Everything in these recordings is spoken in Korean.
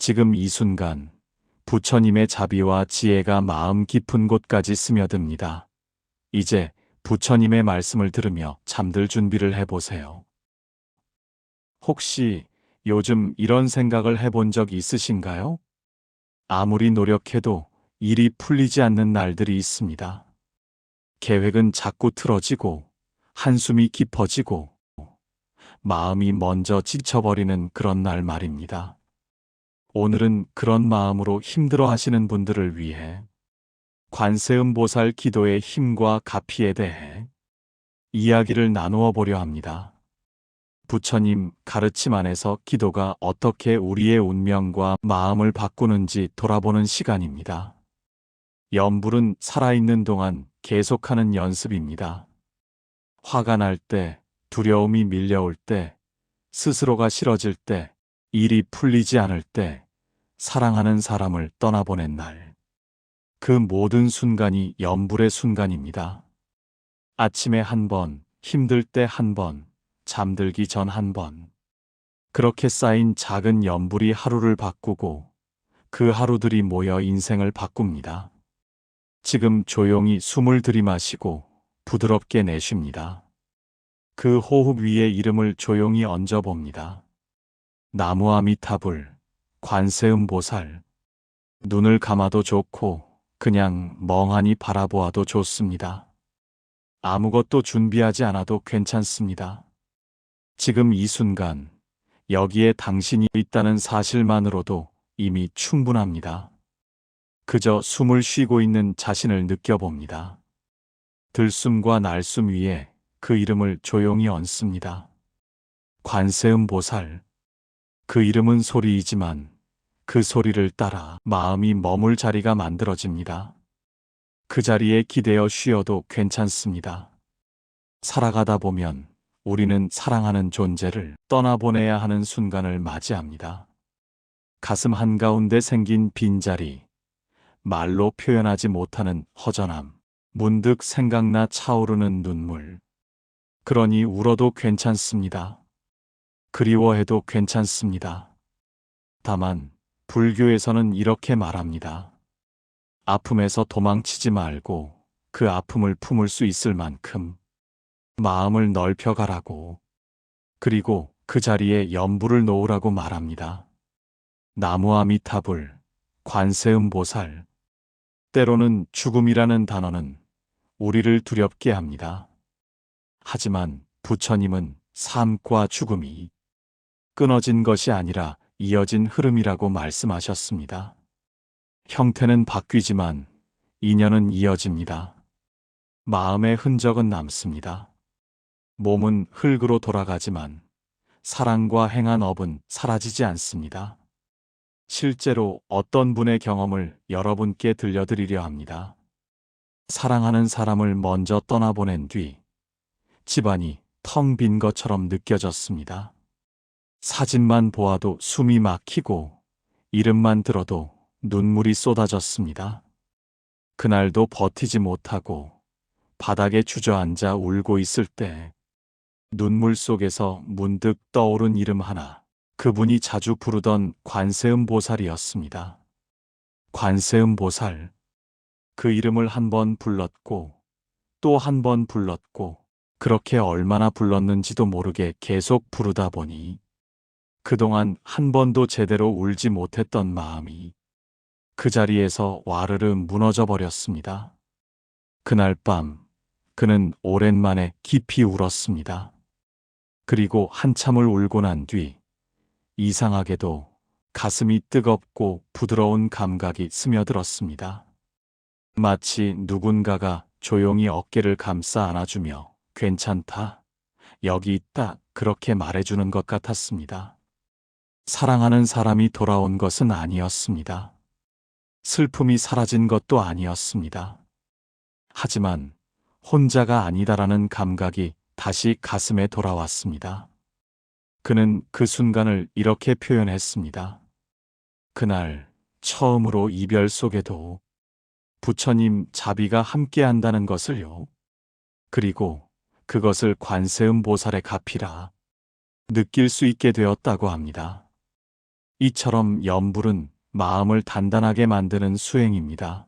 지금 이 순간 부처님의 자비와 지혜가 마음 깊은 곳까지 스며듭니다. 이제 부처님의 말씀을 들으며 잠들 준비를 해보세요. 혹시 요즘 이런 생각을 해본 적 있으신가요? 아무리 노력해도 일이 풀리지 않는 날들이 있습니다. 계획은 자꾸 틀어지고 한숨이 깊어지고 마음이 먼저 지쳐버리는 그런 날 말입니다. 오늘은 그런 마음으로 힘들어 하시는 분들을 위해 관세음 보살 기도의 힘과 가피에 대해 이야기를 나누어 보려 합니다. 부처님 가르침 안에서 기도가 어떻게 우리의 운명과 마음을 바꾸는지 돌아보는 시간입니다. 염불은 살아있는 동안 계속하는 연습입니다. 화가 날 때, 두려움이 밀려올 때, 스스로가 싫어질 때, 일이 풀리지 않을 때, 사랑하는 사람을 떠나보낸 날. 그 모든 순간이 염불의 순간입니다. 아침에 한 번, 힘들 때 한 번, 잠들기 전 한 번. 그렇게 쌓인 작은 염불이 하루를 바꾸고 그 하루들이 모여 인생을 바꿉니다. 지금 조용히 숨을 들이마시고 부드럽게 내쉽니다. 그 호흡 위에 이름을 조용히 얹어봅니다. 나무 아미타불, 관세음 보살. 눈을 감아도 좋고 그냥 멍하니 바라보아도 좋습니다. 아무것도 준비하지 않아도 괜찮습니다. 지금 이 순간 여기에 당신이 있다는 사실만으로도 이미 충분합니다. 그저 숨을 쉬고 있는 자신을 느껴봅니다. 들숨과 날숨 위에 그 이름을 조용히 얹습니다. 관세음 보살. 그 이름은 소리이지만 그 소리를 따라 마음이 머물 자리가 만들어집니다. 그 자리에 기대어 쉬어도 괜찮습니다. 살아가다 보면 우리는 사랑하는 존재를 떠나보내야 하는 순간을 맞이합니다. 가슴 한가운데 생긴 빈자리, 말로 표현하지 못하는 허전함, 문득 생각나 차오르는 눈물. 그러니 울어도 괜찮습니다. 그리워해도 괜찮습니다. 다만, 불교에서는 이렇게 말합니다. 아픔에서 도망치지 말고 그 아픔을 품을 수 있을 만큼 마음을 넓혀가라고. 그리고 그 자리에 연불을 놓으라고 말합니다. 나무 아미타불, 관세음 보살. 때로는 죽음이라는 단어는 우리를 두렵게 합니다. 하지만 부처님은 삶과 죽음이 끊어진 것이 아니라 이어진 흐름이라고 말씀하셨습니다. 형태는 바뀌지만 인연은 이어집니다. 마음의 흔적은 남습니다. 몸은 흙으로 돌아가지만 사랑과 행한 업은 사라지지 않습니다. 실제로 어떤 분의 경험을 여러분께 들려드리려 합니다. 사랑하는 사람을 먼저 떠나보낸 뒤 집안이 텅 빈 것처럼 느껴졌습니다. 사진만 보아도 숨이 막히고 이름만 들어도 눈물이 쏟아졌습니다. 그날도 버티지 못하고 바닥에 주저앉아 울고 있을 때 눈물 속에서 문득 떠오른 이름 하나, 그분이 자주 부르던 관세음 보살이었습니다. 관세음 보살. 그 이름을 한 번 불렀고, 또 한 번 불렀고, 그렇게 얼마나 불렀는지도 모르게 계속 부르다 보니, 그동안 한 번도 제대로 울지 못했던 마음이 그 자리에서 와르르 무너져 버렸습니다. 그날 밤, 그는 오랜만에 깊이 울었습니다. 그리고 한참을 울고 난 뒤, 이상하게도 가슴이 뜨겁고 부드러운 감각이 스며들었습니다. 마치 누군가가 조용히 어깨를 감싸 안아주며 괜찮다. 여기 있다. 그렇게 말해주는 것 같았습니다. 사랑하는 사람이 돌아온 것은 아니었습니다. 슬픔이 사라진 것도 아니었습니다. 하지만 혼자가 아니다라는 감각이 다시 가슴에 돌아왔습니다. 그는 그 순간을 이렇게 표현했습니다. 그날 처음으로 이별 속에도 부처님 자비가 함께 한다는 것을요. 그리고 그것을 관세음 보살의 갚이라 느낄 수 있게 되었다고 합니다. 이처럼 염불은 마음을 단단하게 만드는 수행입니다.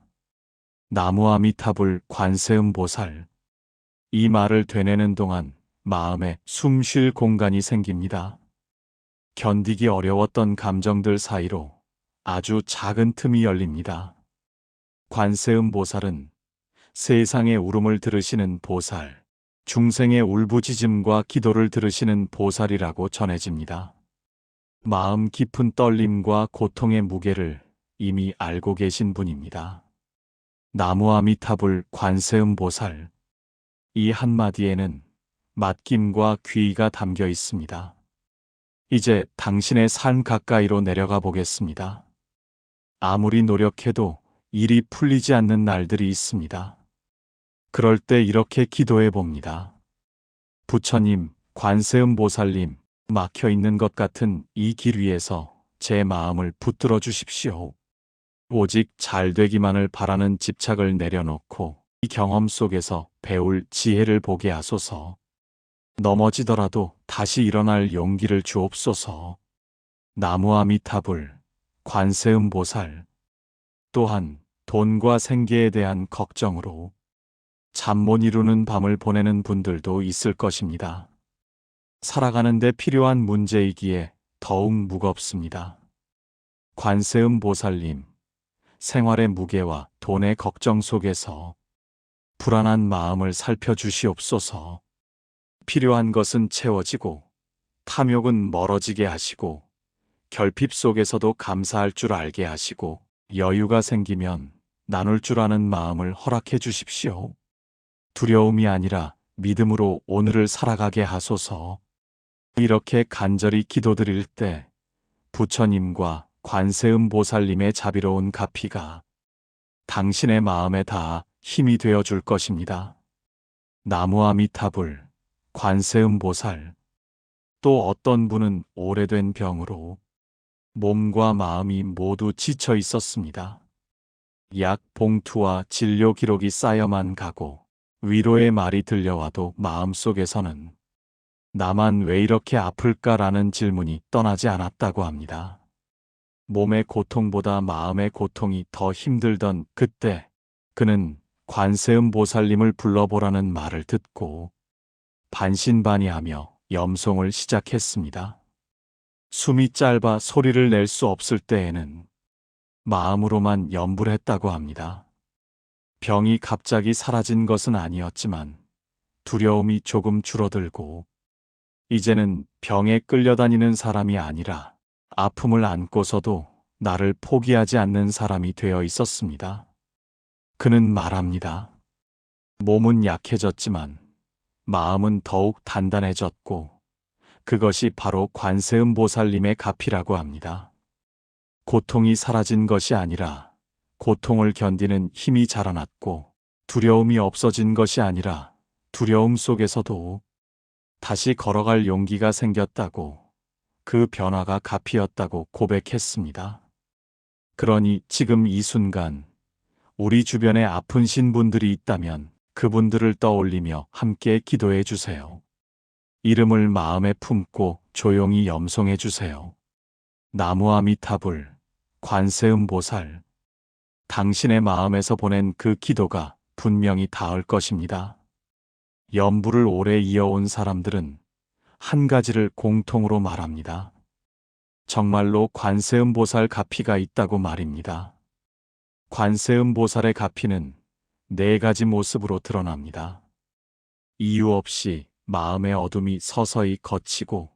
나무 아미타불 관세음 보살. 이 말을 되뇌는 동안 마음에 숨 쉴 공간이 생깁니다. 견디기 어려웠던 감정들 사이로 아주 작은 틈이 열립니다. 관세음 보살은 세상의 울음을 들으시는 보살, 중생의 울부짖음과 기도를 들으시는 보살이라고 전해집니다. 마음 깊은 떨림과 고통의 무게를 이미 알고 계신 분입니다. 나무 아미타불 관세음 보살. 이 한마디에는 맡김과 귀의가 담겨 있습니다. 이제 당신의 삶 가까이로 내려가 보겠습니다. 아무리 노력해도 일이 풀리지 않는 날들이 있습니다. 그럴 때 이렇게 기도해 봅니다. 부처님, 관세음 보살님, 막혀 있는 것 같은 이 길 위에서 제 마음을 붙들어 주십시오. 오직 잘 되기만을 바라는 집착을 내려놓고 이 경험 속에서 배울 지혜를 보게 하소서. 넘어지더라도 다시 일어날 용기를 주옵소서. 나무 아미타불, 관세음 보살. 또한 돈과 생계에 대한 걱정으로 잠 못 이루는 밤을 보내는 분들도 있을 것입니다. 살아가는 데 필요한 문제이기에 더욱 무겁습니다. 관세음 보살님, 생활의 무게와 돈의 걱정 속에서 불안한 마음을 살펴주시옵소서. 필요한 것은 채워지고 탐욕은 멀어지게 하시고 결핍 속에서도 감사할 줄 알게 하시고 여유가 생기면 나눌 줄 아는 마음을 허락해 주십시오. 두려움이 아니라 믿음으로 오늘을 살아가게 하소서. 이렇게 간절히 기도드릴 때 부처님과 관세음 보살님의 자비로운 가피가 당신의 마음에 닿아 힘이 되어 줄 것입니다. 나무 아미타불, 관세음 보살. 또 어떤 분은 오래된 병으로 몸과 마음이 모두 지쳐 있었습니다. 약 봉투와 진료 기록이 쌓여만 가고 위로의 말이 들려와도 마음속에서는 나만 왜 이렇게 아플까라는 질문이 떠나지 않았다고 합니다. 몸의 고통보다 마음의 고통이 더 힘들던 그때 그는 관세음 보살님을 불러보라는 말을 듣고 반신반의하며 염송을 시작했습니다. 숨이 짧아 소리를 낼 수 없을 때에는 마음으로만 염불했다고 합니다. 병이 갑자기 사라진 것은 아니었지만 두려움이 조금 줄어들고 이제는 병에 끌려다니는 사람이 아니라 아픔을 안고서도 나를 포기하지 않는 사람이 되어 있었습니다. 그는 말합니다. 몸은 약해졌지만 마음은 더욱 단단해졌고 그것이 바로 관세음 보살님의 가피라고 합니다. 고통이 사라진 것이 아니라 고통을 견디는 힘이 자라났고 두려움이 없어진 것이 아니라 두려움 속에서도 다시 걸어갈 용기가 생겼다고 그 변화가 값이었다고 고백했습니다. 그러니 지금 이 순간 우리 주변에 아픈 신분들이 있다면 그분들을 떠올리며 함께 기도해 주세요. 이름을 마음에 품고 조용히 염송해 주세요. 나무 아미타불, 관세음 보살. 당신의 마음에서 보낸 그 기도가 분명히 닿을 것입니다. 염불을 오래 이어온 사람들은 한 가지를 공통으로 말합니다. 정말로 관세음 보살 가피가 있다고 말입니다. 관세음 보살의 가피는 네 가지 모습으로 드러납니다. 이유 없이 마음의 어둠이 서서히 걷히고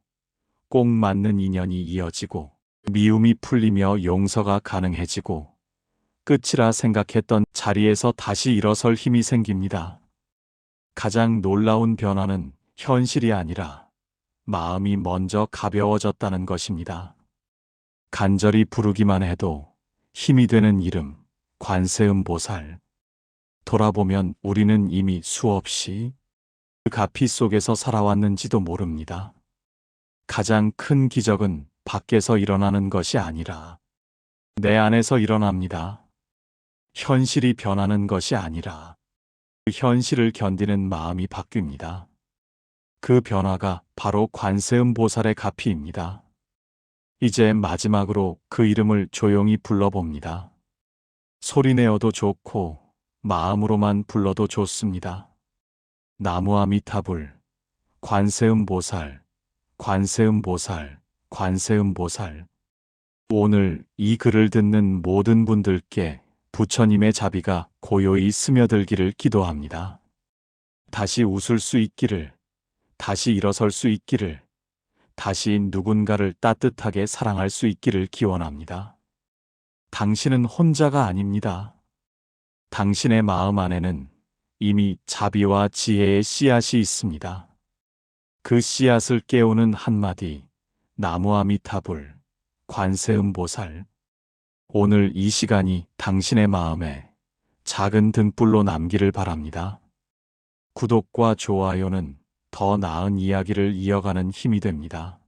꼭 맞는 인연이 이어지고 미움이 풀리며 용서가 가능해지고 끝이라 생각했던 자리에서 다시 일어설 힘이 생깁니다. 가장 놀라운 변화는 현실이 아니라 마음이 먼저 가벼워졌다는 것입니다. 간절히 부르기만 해도 힘이 되는 이름, 관세음 보살. 돌아보면 우리는 이미 수없이 그 가피 속에서 살아왔는지도 모릅니다. 가장 큰 기적은 밖에서 일어나는 것이 아니라 내 안에서 일어납니다. 현실이 변하는 것이 아니라 그 현실을 견디는 마음이 바뀝니다. 그 변화가 바로 관세음 보살의 가피입니다. 이제 마지막으로 그 이름을 조용히 불러봅니다. 소리내어도 좋고 마음으로만 불러도 좋습니다. 나무아미타불, 관세음 보살, 관세음 보살, 관세음 보살. 오늘 이 글을 듣는 모든 분들께 부처님의 자비가 고요히 스며들기를 기도합니다. 다시 웃을 수 있기를, 다시 일어설 수 있기를, 다시 누군가를 따뜻하게 사랑할 수 있기를 기원합니다. 당신은 혼자가 아닙니다. 당신의 마음 안에는 이미 자비와 지혜의 씨앗이 있습니다. 그 씨앗을 깨우는 한마디, 나무아미타불, 관세음보살. 오늘 이 시간이 당신의 마음에 작은 등불로 남기를 바랍니다. 구독과 좋아요는 더 나은 이야기를 이어가는 힘이 됩니다.